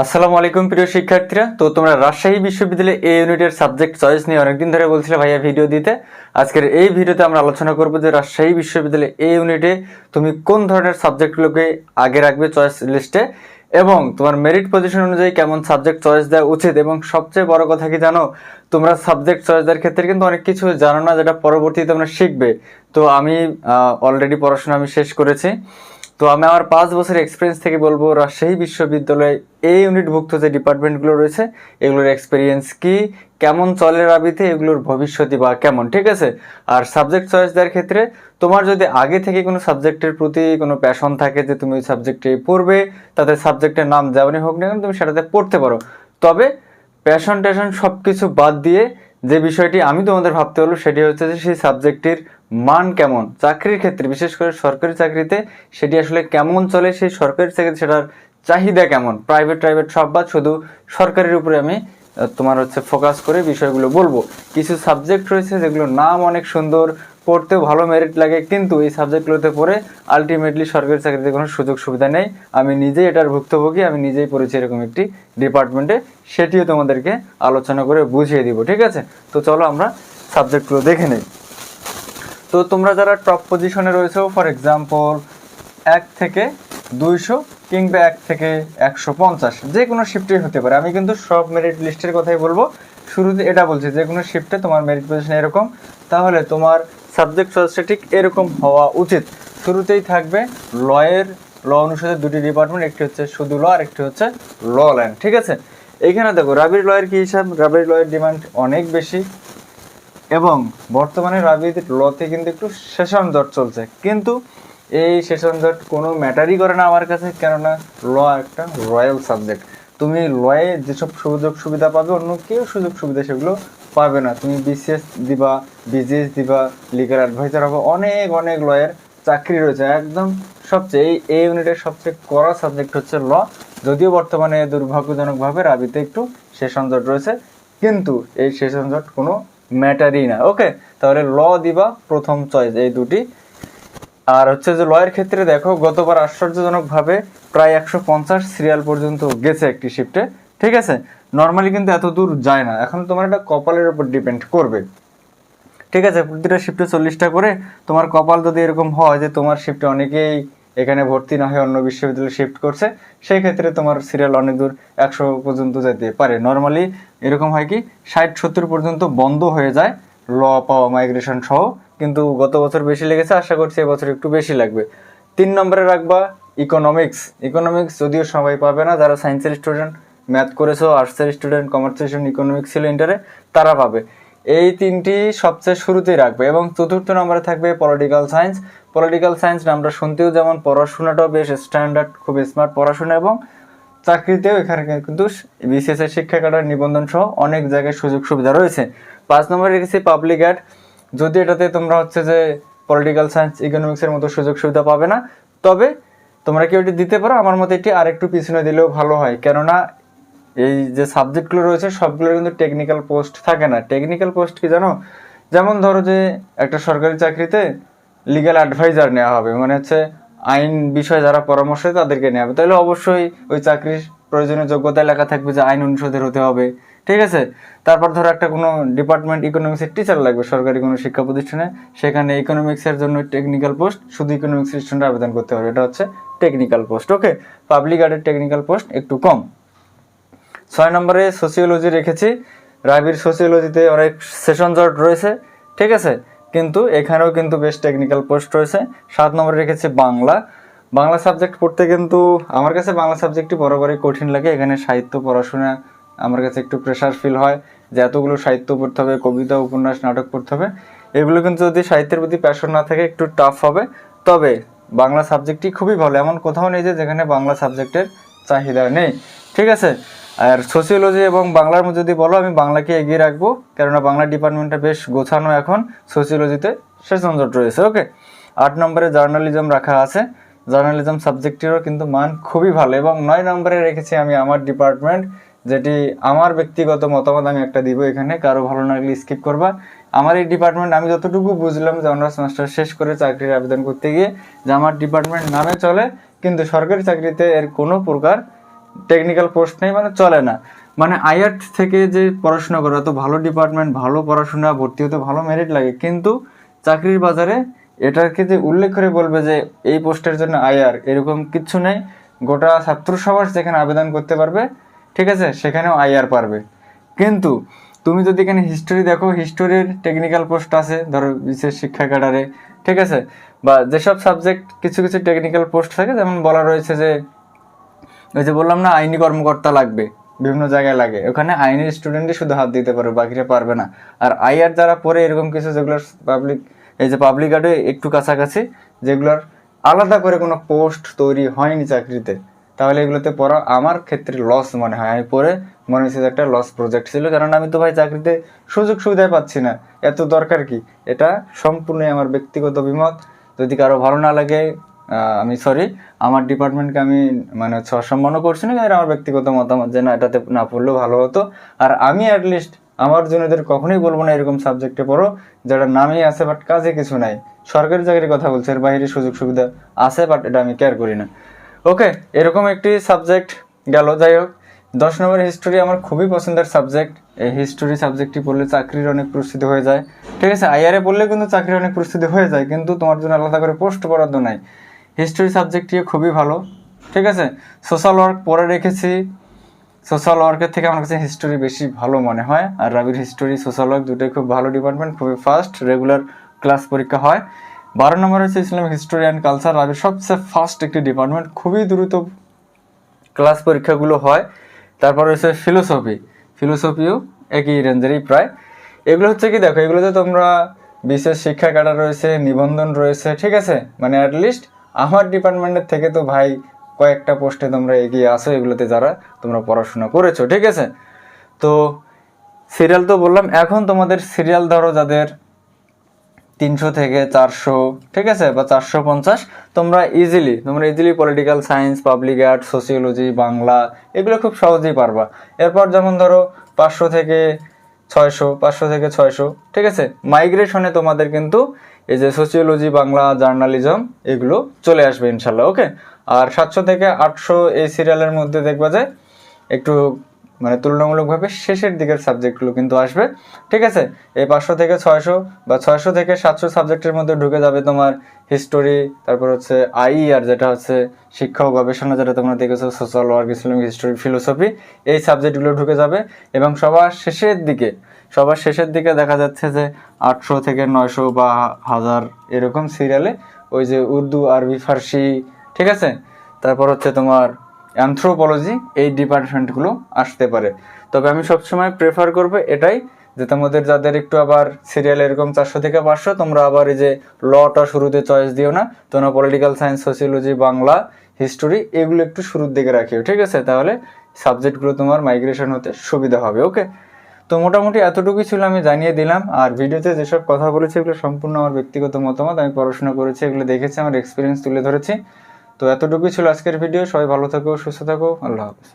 আসসালামু আলাইকুম প্রিয় শিক্ষার্থীরা। তো তোমরা রাজশাহী বিশ্ববিদ্যালয়ে এই ইউনিটের সাবজেক্ট চয়েস নিয়ে অনেকদিন ধরে বলছিলে ভাইয়া ভিডিও দিতে। আজকের এই ভিডিওতে আমরা আলোচনা করব যে রাজশাহী বিশ্ববিদ্যালয়ে এই ইউনিটে তুমি কোন ধরনের সাবজেক্টগুলোকে আগে রাখবে চয়েস লিস্টে এবং তোমার মেরিট পজিশন অনুযায়ী কেমন সাবজেক্ট চয়েস দেওয়া উচিত এবং সবচেয়ে বড় কথা কি জানো, তোমরা সাবজেক্ট চয়েস দেওয়ার ক্ষেত্রে কিন্তু অনেক কিছু জানো না যেটা পরবর্তীতে তোমরা শিখবে। তো আমি অলরেডি পড়াশোনা আমি শেষ করেছি। তো আমি আমার পাঁচ বছর এক্সপিরিয়েন্স থেকে বলব, রাজশাহী বিশ্ববিদ্যালয়ে এই ইউনিটভুক্ত যে ডিপার্টমেন্টগুলো রয়েছে, এগুলোর এক্সপিরিয়েন্স কি, কেমন চলে রাবিতে, এগুলোর ভবিষ্যৎই বা কেমন, ঠিক আছে? আর সাবজেক্ট চয়েস দেওয়ার ক্ষেত্রে তোমার যদি আগে থেকে কোনো সাবজেক্টের প্রতি কোনো প্যাশন থাকে যে তুমি ওই সাবজেক্টে পড়বে তাদের সাবজেক্টের নাম যেমনই হোক না কেন, তুমি সেটাতে পড়তে পারো। তবে প্যাশন ট্যাশন সব কিছু বাদ দিয়ে যে বিষয়টি আমি তোমাদের ভাবতে হলো সেটি হচ্ছে যে সেই সাবজেক্টটির মান কেমন? চাকরির ক্ষেত্রে, বিশেষ করে সরকারি চাকরিতে, সেটি আসলে কেমন চলে, সেই সরকারি চাকরি সেটার চাহিদা কেমন? প্রাইভেট প্রাইভেট সব বাদ, শুধু সরকারের উপরে আমি তোমার হচ্ছে ফোকাস করে বিষয়গুলো বলব। কিছু সাবজেক্ট রয়েছে যেগুলোর নাম অনেক সুন্দর, পড়তেও ভালো মেরিট লাগে, কিন্তু এই সাবজেক্টগুলোতে পড়ে আলটিমেটলি সরকারি চাকরিতে কোনো সুযোগ সুবিধা নেই। আমি নিজেই এটার ভুক্তভোগী, আমি নিজেই পড়েছি এরকম একটি ডিপার্টমেন্টে সেটিও তোমাদেরকে আলোচনা করে বুঝিয়ে দিব, ঠিক আছে? তো চলো আমরা সাবজেক্টগুলো দেখে নিই। তো তোমরা যারা টপ পজিশনে রয়েছো ফর এক্সাম্পল এক থেকে দুইশো কিংবা এক থেকে একশো পঞ্চাশ, যে কোনো শিফটেই হতে পারে। আমি কিন্তু সব মেরিট লিস্টের কথাই বলব। শুরুতে এটা বলছি, যে কোনো শিফটে তোমার মেরিট পজিশন এরকম, তাহলে তোমার সাবজেক্ট চয়েসটা ঠিক এরকম হওয়া উচিত। শুরুতেই থাকবে লয়ের ল অনুসারে দুটি ডিপার্টমেন্ট একটি হচ্ছে শুধু ল আর একটি হচ্ছে ল ল্যান্ড ঠিক আছে? এখানে দেখো, রাবির লয়ের কী হিসাব? রাবির লয়ের ডিমান্ড অনেক বেশি। এবং বর্তমানে লতে কিন্তু একটু সেশন জট চলছে। কিন্তু এই সেশন জট কোনো ম্যাটারই করে না আমার কাছে, কেননা ল একটা রয়্যাল সাবজেক্ট। তুমি লয়ে যেসব সুযোগ সুবিধা পাবে, অন্য কেউ সুযোগ সুবিধা সেগুলো পাবে না। তুমি বিসিএস দিবা বিজিএস দিবা লিগাল অ্যাডভাইজার হবে, অনেক অনেক লয়ের চাকরি রয়েছে। একদম সবচেয়ে, এই এই ইউনিটের সবচেয়ে কড়া সাবজেক্ট হচ্ছে ল। যদিও বর্তমানে দুর্ভাগ্যজনকভাবে রাবিতে একটু সেশন জট রয়েছে, কিন্তু এই সেশন জট কোনো ম্যাটারই না। ওকে তাহলে ল দিবা প্রথম চয়েস এই দুটি। আর হচ্ছে যে লয়ের ক্ষেত্রে দেখো, গতবার আশ্চর্যজনকভাবে প্রায় একশো পঞ্চাশ সিরিয়াল পর্যন্ত গেছে একটি শিফটে ঠিক আছে? নর্মালি কিন্তু এত দূর যায় না। এখন তোমার এটা কপালের উপর ডিপেন্ড করবে। ঠিক আছে? প্রতিটা শিফটে চল্লিশটা করে। তোমার কপাল যদি এরকম হয় যে তোমার শিফটে অনেকেই এখানে ভর্তি না হয়ে অন্য বিশ্ববিদ্যালয়ে শিফট করছে, সেই ক্ষেত্রে তোমার সিরিয়াল অনেক দূর একশো পর্যন্ত যেতে পারে। নর্মালি এরকম হয় কি, ষাট, সত্তর পর্যন্ত বন্ধ হয়ে যায়, ল পাওয়া মাইগ্রেশন সহ, কিন্তু গত বছর বেশি লেগেছে, আশা করছি এবছর একটু বেশি লাগবে। তিন নম্বরে রাখবা ইকোনমিক্স ইকোনমিক্স যদিও সবাই পাবে না, যারা সায়েন্সের স্টুডেন্ট ম্যাথ করেছ আর্টসের স্টুডেন্ট কমার্সের ইকোনমিক্স ছিল ইন্টারে তারা পাবে। এই তিনটি সবচেয়ে শুরুতেই রাখবে এবং চতুর্থ নম্বরে থাকবে পলিটিক্যাল সায়েন্স পলিটিক্যাল সায়েন্স আমরা শুনতেও যেমন পড়াশোনাটাও বেশ স্ট্যান্ডার্ড খুব স্মার্ট পড়াশোনা এবং চাকরিতেও এখানে কিন্তু বিসিএস এর শিক্ষা কাটার নিবন্ধন সহ অনেক জায়গায় সুযোগ সুবিধা রয়েছে। পাঁচ নম্বরে রেখেছি পাবলিক অ্যাড যদি এটাতে তোমরা হচ্ছে যে পলিটিক্যাল সায়েন্স ইকোনমিক্সের মতো সুযোগ সুবিধা পাবে না, তবে তোমরা কি ওটি দিতে পারো? আমার মতে এটি আরেকটু পিছনে দিলেও ভালো হয়। কেননা এই যে সাবজেক্টগুলো রয়েছে সবগুলোর কিন্তু টেকনিক্যাল পোস্ট থাকে না। টেকনিক্যাল পোস্ট কি জানো? যেমন ধরো যে একটা সরকারি চাকরিতে লিগ্যাল অ্যাডভাইজার নেওয়া হবে। মানে হচ্ছে আইন বিষয়ে যারা পরামর্শ তাদেরকে নেওয়া হবে। তাহলে অবশ্যই ওই চাকরির প্রয়োজনীয় যোগ্যতা লেখা থাকবে যে আইন অনুষদের হতে হবে। ঠিক আছে? তারপর ধরো একটা কোনো ডিপার্টমেন্ট ইকোনমিক্সের টিচার লাগবে সরকারি কোনো শিক্ষা প্রতিষ্ঠানে। সেখানে ইকোনমিক্সের জন্য টেকনিক্যাল পোস্ট শুধু ইকোনমিক্স স্টুডেন্ট আবেদন করতে হবে। এটা হচ্ছে টেকনিক্যাল পোস্ট ওকে পাবলিক আর্টের টেকনিক্যাল পোস্ট একটু কম। ছয় নম্বরে সোসিওলজি রেখেছি। রাবির সোসিওলজিতে অনেক সেশন জট রয়েছে। ঠিক আছে? কিন্তু এখানেও কিন্তু বেশ টেকনিক্যাল পোস্ট রয়েছে। সাত নম্বরে রেখেছি বাংলা। বাংলা সাবজেক্ট পড়তে কিন্তু আমার কাছে বাংলা সাবজেক্টটি বরাবরই কঠিন লাগে। এখানে সাহিত্য, পড়াশোনা আমার কাছে একটু প্রেশার ফিল হয় যে এতগুলো সাহিত্য পড়তে হবে, কবিতা, উপন্যাস, নাটক পড়তে হবে। এগুলো কিন্তু যদি সাহিত্যের প্রতি প্যাশন না থাকে, একটু টাফ হবে। তবে বাংলা সাবজেক্টটি খুবই ভালো। এমন কোথাও নেই যে যেখানে বাংলা সাবজেক্টের চাহিদা নেই। ঠিক আছে? আর সোসিওলজি এবং বাংলার মধ্যে যদি বলো, আমি বাংলাকে এগিয়ে রাখব। কেননা বাংলা ডিপার্টমেন্টটা বেশ গোছানো এখন। সোসিওলজিতে সেশন জট রয়েছে। ওকে আট নম্বরে জার্নালিজম রাখা আছে। জার্নালিজম সাবজেক্টেরও কিন্তু মান খুবই ভালো। এবং নয় নম্বরে রেখেছি আমি আমার ডিপার্টমেন্ট যেটি আমার ব্যক্তিগত মতামত আমি একটা দিব এখানে। কারও ভালো না লাগলে স্কিপ করবা। আমার এই ডিপার্টমেন্ট আমি যতটুকু বুঝলাম যে অনার্স মাস্টার শেষ করে চাকরির আবেদন করতে গিয়ে, যে আমার ডিপার্টমেন্ট নামে চলে, কিন্তু সরকারি চাকরিতে এর কোনো প্রকার টেকনিক্যাল পোস্ট নেই মানে চলে না। মানে আইআর থেকে যে পড়াশোনা করা তো ভালো ডিপার্টমেন্ট ভালো পড়াশোনা, ভর্তি হতে ভালো মেরিট লাগে, কিন্তু চাকরির বাজারে এটাকে যে উল্লেখ করে বলবে যে, এই পোস্টের জন্য আইআর এরকম কিচ্ছু নেই। গোটা ছাত্র সমাজ যেখানে আবেদন করতে পারবে, ঠিক আছে, সেখানেও আইআর পারবে। কিন্তু তুমি যদি এখানে হিস্টোরি দেখো হিস্টোরির টেকনিক্যাল পোস্ট আছে, ধরো বিশেষ শিক্ষা ক্যাডারে, ঠিক আছে? বা যেসব সাবজেক্ট কিছু কিছু টেকনিক্যাল পোস্ট থাকে, যেমন বলা রয়েছে যে ওই যে বললাম না, আইনি কর্মকর্তা লাগবে, বিভিন্ন জায়গায় লাগে। ওখানে আইনের স্টুডেন্টই শুধু হাত দিতে পারবে, বাকিরা পারবে না। আর আইআর যারা পড়ে এরকম কিছু, যেগুলো পাবলিক এই যে পাবলিক গার্ডে একটু কাছাকাছি, যেগুলোর আলাদা করে কোনো পোস্ট তৈরি হয়নি চাকরিতে, তাহলে এগুলোতে পড়া আমার ক্ষেত্রে লস মনে হয়। আমি পড়ে মনে হচ্ছে একটা লস প্রজেক্ট ছিল, কারণ আমি তো ভাই চাকরিতে সুযোগ সুবিধাই পাচ্ছি না। এত দরকার কি? এটা সম্পূর্ণই আমার ব্যক্তিগত অভিমত যদি কারও ভালো না লাগে আমি সরি আমার ডিপার্টমেন্টকে আমি মানে হচ্ছে অসম্মানও করছি না আমার ব্যক্তিগত মতামত যে না, এটাতে না পড়লেও ভালো হতো। আর আমি অ্যাটলিস্ট আমার জন্যদের কখনোই বলব না এরকম সাবজেক্টে পড়ো যেটা নামেই আছে বাট কাজে কিছু নাই। সরকারি চাকরির কথা বলছে, এর বাইরে সুযোগ সুবিধা আছে বাট এটা আমি কেয়ার করি না। ওকে এরকম একটি সাবজেক্ট গেল, যাই হোক। দশ নম্বর হিস্টোরি আমার খুবই পছন্দের সাবজেক্ট এই হিস্টোরি সাবজেক্টটি পড়লে চাকরির অনেক প্রস্তুতি হয়ে যায়। ঠিক আছে আইআরএ পড়লে কিন্তু চাকরির অনেক প্রস্তুতি হয়ে যায়, কিন্তু তোমার জন্য আলাদা করে পোস্ট বরাদ্দ নাই। হিস্টোরি সাবজেক্টটি খুবই ভালো, ঠিক আছে? সোশ্যাল ওয়ার্ক পড়ে রেখেছি। সোশ্যাল ওয়ার্কের থেকে আমার কাছে হিস্টোরি বেশি ভালো মনে হয়। আর রাবির হিস্টোরি সোশ্যাল ওয়ার্ক দুটোই খুব ভালো ডিপার্টমেন্ট খুবই ফাস্ট রেগুলার ক্লাস পরীক্ষা হয়। বারো নম্বর হচ্ছে ইসলামিক হিস্টোরি অ্যান্ড কালচার রাবির সবচেয়ে ফাস্ট একটি ডিপার্টমেন্ট খুবই দ্রুত ক্লাস পরীক্ষাগুলো হয়। তারপর হচ্ছে ফিলোসফি ফিলোসফিও একই রেঞ্জেরই প্রায়। এগুলো হচ্ছে কি দেখো, এগুলোতে তোমরা বিশেষ শিক্ষা ক্যাডার রয়েছে, নিবন্ধন রয়েছে, ঠিক আছে? মানে অ্যাটলিস্ট আমার ডিপার্টমেন্টের থেকে তো ভাই কয়েকটা পোস্টে তোমরা এগিয়ে আসো, এগুলোতে যারা তোমরা পড়াশোনা করেছ, ঠিক আছে? তো সিরিয়াল তো বললাম, এখন তোমাদের সিরিয়াল ধরো যাদের তিনশো থেকে চারশো, ঠিক আছে? বা চারশো পঞ্চাশ, তোমরা ইজিলি তোমরা easily political science public art sociology Bangla, এগুলো খুব সহজেই পারবা। এরপর যেমন ধরো পাঁচশো থেকে ছয়শো, পাঁচশো থেকে ছয়শো, ঠিক আছে? মাইগ্রেশনে তোমাদের কিন্তু এই যে সোসিওলজি বাংলা জার্নালিজম এগুলো চলে আসবে ইনশাল্লাহ ওকে আর সাতশো থেকে আটশো এই সিরিয়ালের মধ্যে দেখবা যে একটু মানে তুলনামূলকভাবে শেষের দিকের সাবজেক্টগুলো কিন্তু আসবে। ঠিক আছে? এই পাঁচশো থেকে ছয়শো বা ছয়শো থেকে সাতশো সাবজেক্টের মধ্যে ঢুকে যাবে তোমার হিস্টোরি তারপর হচ্ছে আই আর যেটা হচ্ছে শিক্ষা ও গবেষণা, যেটা তোমরা দেখেছ social work Islamic history philosophy এই সাবজেক্টগুলো ঢুকে যাবে এবং সবার শেষের দিকে, সবার শেষের দিকে দেখা যাচ্ছে যে আটশো থেকে নয়শো বা হাজার এরকম সিরিয়ালে ওই যে উর্দু, আরবি, ফার্সি, ঠিক আছে? তারপর হচ্ছে তোমার অ্যানথ্রোপোলজি এই ডিপার্টমেন্টগুলো আসতে পারে। তবে আমি সবসময় প্রেফার করব এটাই যে তোমাদের যাদের একটু আবার সিরিয়াল এরকম চারশো থেকে পাঁচশো, তোমরা আবার এই যে লটা শুরুতে চয়েস দিও না তোমরা political science sociology Bangla history এগুলো একটু শুরুর দিকে রাখিও, ঠিক আছে? তাহলে সাবজেক্টগুলো তোমার মাইগ্রেশন হতে সুবিধা হবে ওকে তো মোটামুটি এতটুকুই ছিল, আমি জানিয়ে দিলাম। আর ভিডিওতে যেসব কথা বলেছি, এগুলো সম্পূর্ণ আমার ব্যক্তিগত মতামত, আমি পড়াশোনা করেছি, এগুলো দেখেছি, আমার এক্সপিরিয়েন্স তুলে ধরেছি। তো এতটুকুই ছিল আজকের ভিডিও সবাই ভালো থাকো সুস্থ থাকো। আল্লাহ হাফিজ।